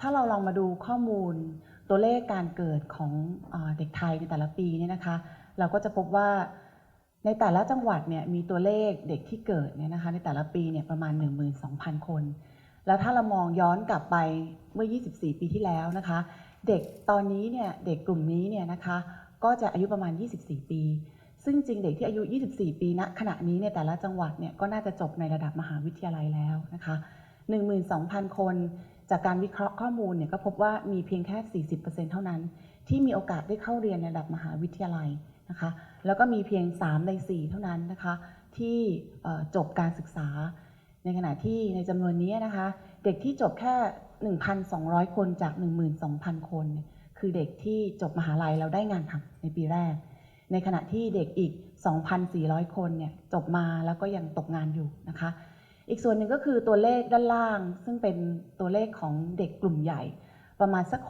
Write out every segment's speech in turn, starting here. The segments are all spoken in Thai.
ถ้าเราลองมาดูข้อมูลตัวเลขการเกิดของเอเด็กไทยในแต่ละปีเนี่ยนะคะ เราก็จะพบว่าในแต่ละจังหวัดเนี่ยมีตัวเลขเด็กที่เกิดเนี่ยนะคะในแต่ละปีเนี่ยประมาณ 12,000 คน แล้วถ้าเรามองย้อนกลับไปเมื่อ 24 ปีที่แล้วนะคะ เด็กตอนนี้เนี่ยเด็กกลุ่มนี้เนี่ยนะคะก็จะอายุประมาณ 24 ปี ซึ่งจริงเด็กที่อายุ 24 ปีณขณะนี้เนี่ยแต่ละจังหวัดเนี่ยก็น่าจะจบในระดับมหาวิทยาลัยแล้วนะคะ 12,000 คน จากการวิเคราะห์ข้อมูลเนี่ยก็พบว่ามีเพียงแค่ 40%เท่านั้น ที่มีโอกาสได้เข้าเรียนในระดับมหาวิทยาลัยนะคะ แล้วก็มีเพียง 3 ใน 4 เท่านั้นนะคะ ที่จบการศึกษา ในขณะที่ในจำนวนนี้นะคะ เด็กที่จบแค่ 1,200 คนจาก 12,000 คน คือเด็กที่จบมหาลัยแล้วได้งานทำในปีแรก ในขณะที่เด็กอีก 2,400 คนเนี่ยจบมาแล้วก็ยังตกงานอยู่นะคะ อีกส่วนหนึ่งก็คือตัวเลขด้านล่าง ซึ่งเป็นตัวเลขของเด็กกลุ่มใหญ่ประมาณสัก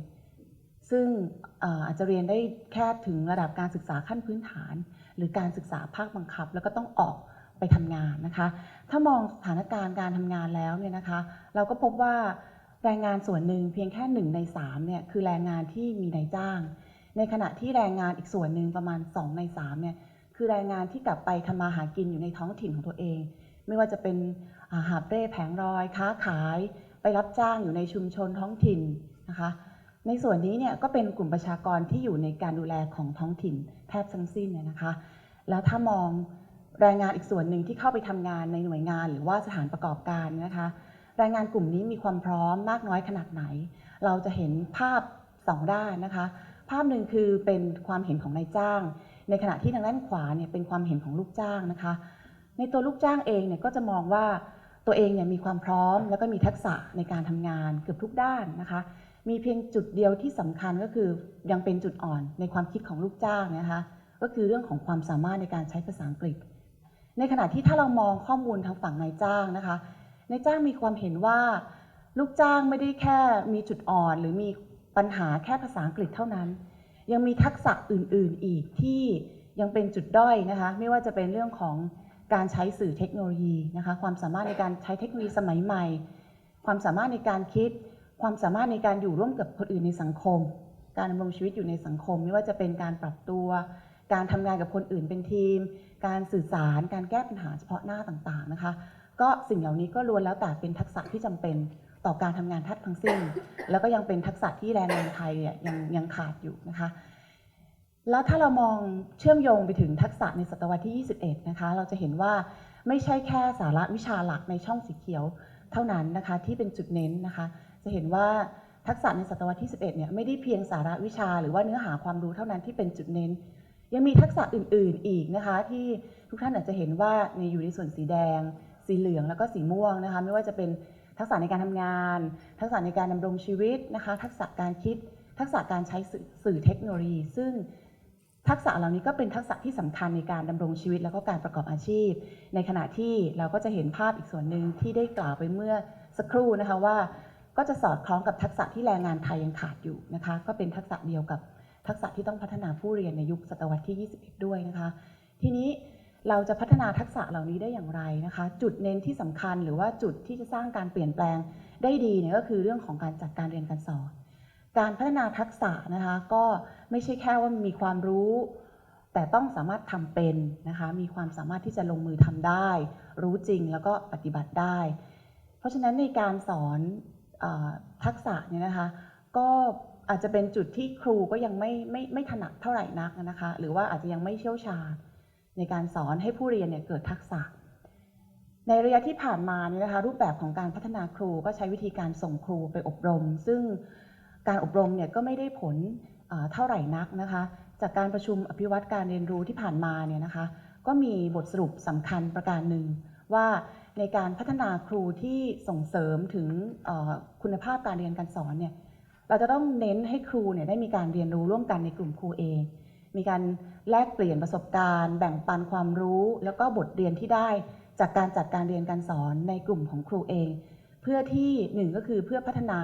60%ซึ่งอ่ออาจจะเรียนได้แค่ถึงระดับการศึกษาขั้นพื้นฐาน หรือการศึกษาภาคบังคับ แล้วก็ต้องออกไปทำงานนะคะ ถ้ามองสถานการณ์การทำงานแล้วเนี่ยนะคะ เราก็พบว่าแรงงานส่วนหนึ่งเพียงแค่หนึ่งในสามเนี่ยคือแรงงานที่มีนายจ้าง ในขณะที่แรงงานอีกส่วนหนึ่งประมาณ 2 ใน3เนี่ยคือแรงงานที่กลับไปทำมาหากินอยู่ในท้องถิ่นของตัวเอง ไม่ว่าจะเป็นาหาบเร่แผงรอยค้าขายไปรับจ้างอยู่ในชุมชนท้องถิ่นนะคะ ในส่วนนี้เนี่ยก็เป็นกลุ่มประชากรที่อยู่ในการดูแลของท้องถิ่นแทบทั้งสิ้นเนี่ยนะคะ แล้วถ้ามองแรงงานอีกส่วนหนึ่งที่เข้าไปทำงานในหน่วยงานหรือว่าสถานประกอบการนะคะแรงงานกลุ่มนี้มีความพร้อมมากน้อยขนาดไหน เราจะเห็นภาพสองด้านนะคะ ภาพหนึ่งคือเป็นความเห็นของนายจ้าง ในขณะที่ทางด้านขวาเนี่ยเป็นความเห็นของลูกจ้างนะคะ ในตัวลูกจ้างเองเนี่ยก็จะมองว่าตัวเองเนี่ยมีความพร้อม แล้วก็มีทักษะในการทำงานเกือบทุกด้านนะคะ มีเพียงจุดเดียวที่สำคัญก็คือยังเป็นจุดอ่อนในความคิดของลูกจ้างนะคะ ก็คือเรื่องของความสามารถในการใช้ภาษาอังกฤษ ในขณะที่ถ้าเรามองข้อมูลทางฝั่งนายจ้างนะคะนายจ้างมีความเห็นว่า ลูกจ้างไม่ได้แค่มีจุดอ่อน หรือมีปัญหาแค่ภาษาอังกฤษเท่านั้น ยังมีทักษะอื่นๆอีกที่ยังเป็นจุดด้อยนะคะ ไม่ว่าจะเป็นเรื่องของ การใช้สื่อเทคโนโลยีนะคะความสามารถในการใช้เทคโนโลยีสมัยใหม่ ความสามารถในการคิด ความสามารถในการอยู่ร่วมกับคนอื่นในสังคม การดำรงชีวิตอยู่ในสังคม ไม่ว่าจะเป็นการปรับตัว การทำงานกับคนอื่นเป็นทีม การสื่อสาร การแก้ปัญหาเฉพาะหน้าต่างๆนะคะ ก็สิ่งเหล่านี้ก็ล้วนแล้วแต่เป็นทักษะที่จำเป็นต่อการทำงานแทบทั้งสิ้น แล้วก็ยังเป็นทักษะที่แรงงานไทยเนี่ยยังยังขาดอยู่นะคะ แล้วถ้าเรามองเชื่อมโยงไปถึงทักษะในศตวรรษที่ 21 นะคะ เราจะเห็นว่าไม่ใช่แค่สาระวิชาหลักในช่องสีเขียวเท่านั้นนะคะที่เป็นจุดเน้นนะคะ จะเห็นว่าทักษะในศตวรรษที่ 11 เนี่ยไม่ได้เพียงสาระวิชาหรือว่าเนื้อหาความรู้เท่านั้นที่เป็นจุดเน้น ยังมีทักษะอื่น ๆ อีกนะคะ ที่ทุกท่านอาจจะเห็นว่าในอยู่ในส่วนสีแดง สีเหลืองแล้วก็สีม่วงนะคะ ไม่ว่าจะเป็นทักษะในการทำงาน ทักษะในการดำรงชีวิตนะคะ ทักษะการคิด ทักษะการใช้สื่อเทคโนโลยี ซึ่ง ทักษะเหล่านี้ก็เป็นทักษะที่สำคัญในการดำรงชีวิตแล้วก็การประกอบอาชีพ ในขณะที่เราก็จะเห็นภาพอีกส่วนหนึ่งที่ได้กล่าวไปเมื่อสักครู่นะคะว่า ก็จะสอดคล้องกับทักษะที่แรงงานไทยยังขาดอยู่นะคะก็เป็นทักษะเดียวกับทักษะที่ต้องพัฒนาผู้เรียนในยุคศตวรรษที่ 21 ด้วยนะคะ ทีนี้เราจะพัฒนาทักษะเหล่านี้ได้อย่างไรนะคะ จุดเน้นที่สำคัญหรือว่าจุดที่จะสร้างการเปลี่ยนแปลงได้ดีเนี่ยก็คือเรื่องของการจัดการเรียนการสอน การพัฒนาทักษะนะคะก็ไม่ใช่แค่ว่ามีความรู้ แต่ต้องสามารถทำเป็นนะคะมีความสามารถที่จะลงมือทำได้ รู้จริงแล้วก็ปฏิบัติได้ เพราะฉะนั้นในการสอนออทักษะเนี่ยนะคะก็อาจจะเป็นจุดที่ครูก็ยังไม่ไม่ไม่ถนัดเท่าไหร่นักนะคะ หรือว่าอาจจะยังไม่เชี่ยวชาญในการสอนให้ผู้เรียนเนี่ยเกิดทักษะ ในระยะที่ผ่านมาเนี่ยนะคะรูปแบบของการพัฒนาครูก็ใช้วิธีการส่งครูไปอบรม ซึ่ง การอบรมเนี่ยก็ไม่ได้ผลเท่าไหร่นักนะคะ จากการประชุมอภิวัตการเรียนรู้ที่ผ่านมาเนี่ยนะคะ ก็มีบทสรุปสำคัญประการหนึ่งว่าในการพัฒนาครูที่ส่งเสริมถึงคุณภาพการเรียนการสอนเนี่ยเราจะต้องเน้นให้ครูเนี่ยได้มีการเรียนรู้ร่วมกันในกลุ่มครูเอง มีการแลกเปลี่ยนประสบการณ์ แบ่งปันความรู้ แล้วก็บทเรียนที่ได้จากการจัดการเรียนการสอนในกลุ่มของครูเอง เพื่อที่หนึ่งก็คือเพื่อพัฒนา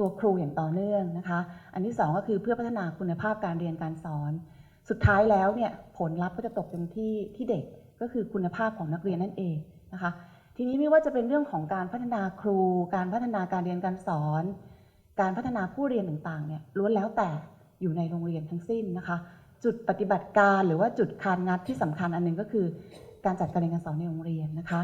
ตัวครูอย่างต่อเนื่องนะคะ อันที่สองก็คือเพื่อพัฒนาคุณภาพการเรียนการสอน สุดท้ายแล้วเนี่ยผลลัพธ์ก็จะตกตรงที่ที่เด็กก็คือคุณภาพของนักเรียนนั่นเองนะคะ ทีนี้ไม่ว่าจะเป็นเรื่องของการพัฒนาครู การพัฒนาการเรียนการสอน การพัฒนาผู้เรียนต่างๆเนี่ยล้วนแล้วแต่อยู่ในโรงเรียนทั้งสิ้นนะคะ จุดปฏิบัติการหรือว่าจุดคานงัดที่สำคัญอันหนึงก็คือ การจัดการเรียนการสอนในโรงเรียนนะคะ